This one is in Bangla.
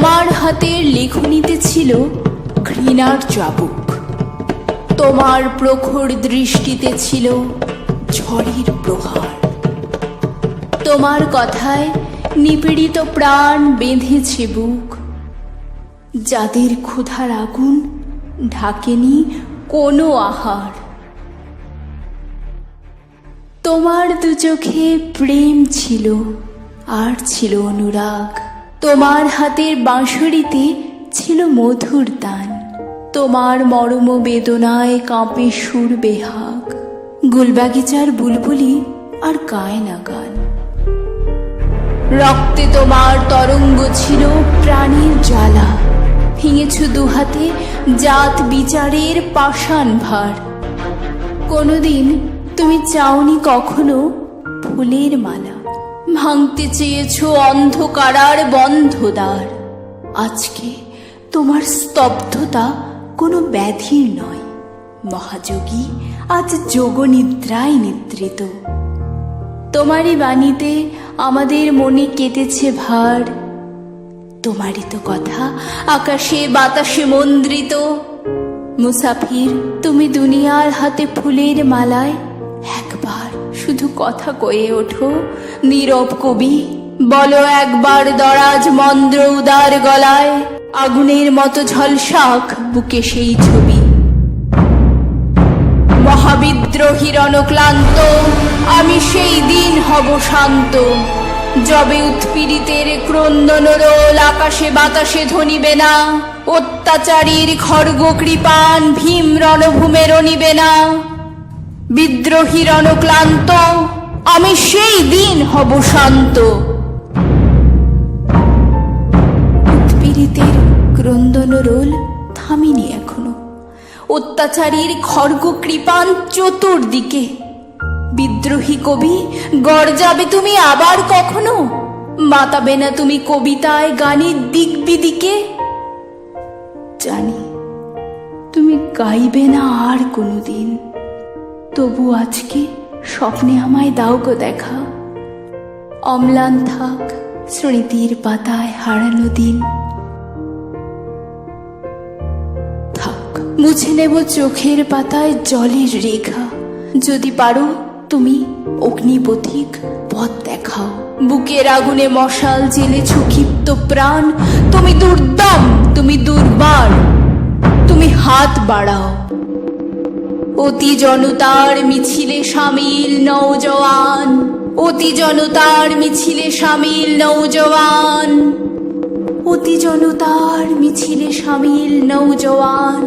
তোমার হাতের লেখনীতে ছিল ঘৃণার চাবুক। তোমার প্রখর দৃষ্টিতে ছিল ঝড়ের প্রহার। তোমার কথায় নিপীড়িত প্রাণ বেঁধেছে বুক। যাদের ক্ষুধার আগুন ঢাকেনি কোনো আহার। তোমার দু চোখে প্রেম ছিল, আর ছিল অনুরাগ। তোমার হাতের বাঁশরিতে ছিল মধুর দান। তোমার মরম বেদনায় কাঁপে সুর বেহাগ। গুলবাগিচার বুলবুলি আর গায় না গান। রক্তে তোমার তরঙ্গ ছিল প্রাণীর জ্বালা। ভেঙেছ দুহাতে জাত বিচারের পাষাণ ভার। কোনোদিন তুমি চাওনি কখনো ফুলের মালা। ভাঙতে চেয়েছ অন্ধকারার বন্ধদ্বার আজকে তোমার স্তব্ধতা কোনো ব্যাধির নয়। মহাযোগী, আজ যোগনিদ্রায় নিদ্রিত। তোমারই বাণীতে আমাদের মনে কেটেছে ভার। তোমারই তো কথা, আকাশে বাতাসে মন্দ্রিত। মুসাফির, তুমি দুনিয়ার হাতে ফুলের মালায় কথা কয়ে ওঠো। নীরব কবি, বলো একবার দরাজ মন্দ্র উদার গলায়, আগুনের মতো ঝলসাক বুকে সেই ছবি। মহাবিদ্রোহীর অনক্লান্ত আমি সেই দিন হব শান্ত। যবে উৎপীড়িতের ক্রন্দন রোল, আকাশে বাতাসে ধনিবে না। অত্যাচারীর খড়গ কৃপান, ভীম রণভূমে রনিবে না। বিদ্রোহীর অনক্লান্ত আমি সেই দিন হব শান্ত। উৎপীড়িতের ক্রন্দন রোল থামিনি এখনও। অত্যাচারীর খড়গ কৃপান চতুর্দিকে। বিদ্রোহী কবি গর্জাবে তুমি আবার কখনো? মাতাবে না তুমি কবিতায় গানের দিক বিদিকে জানি, তুমি গাইবে না আর কোনোদিন। তবু আজকে স্বপ্নে আমায় দাও গো দেখা। অম্লান থাক স্মৃতির পাতায় হারানো দিন। থাক, মুছে নেব চোখের পাতায় জলের রেখা। যদি পারো তুমি অগ্নিপথিক পথ দেখাও। বুকের আগুনে মশাল জেলেছ ক্ষিপ্ত প্রাণ। তুমি দুর্দম, তুমি দুর্বার। তুমি হাত বাড়াও। অতি জনতার মিছিলে সামিল নৌজওয়ান অতি জনতার মিছিলে সামিল নৌজওয়ান অতি জনতার মিছিলে সামিল নৌজওয়ান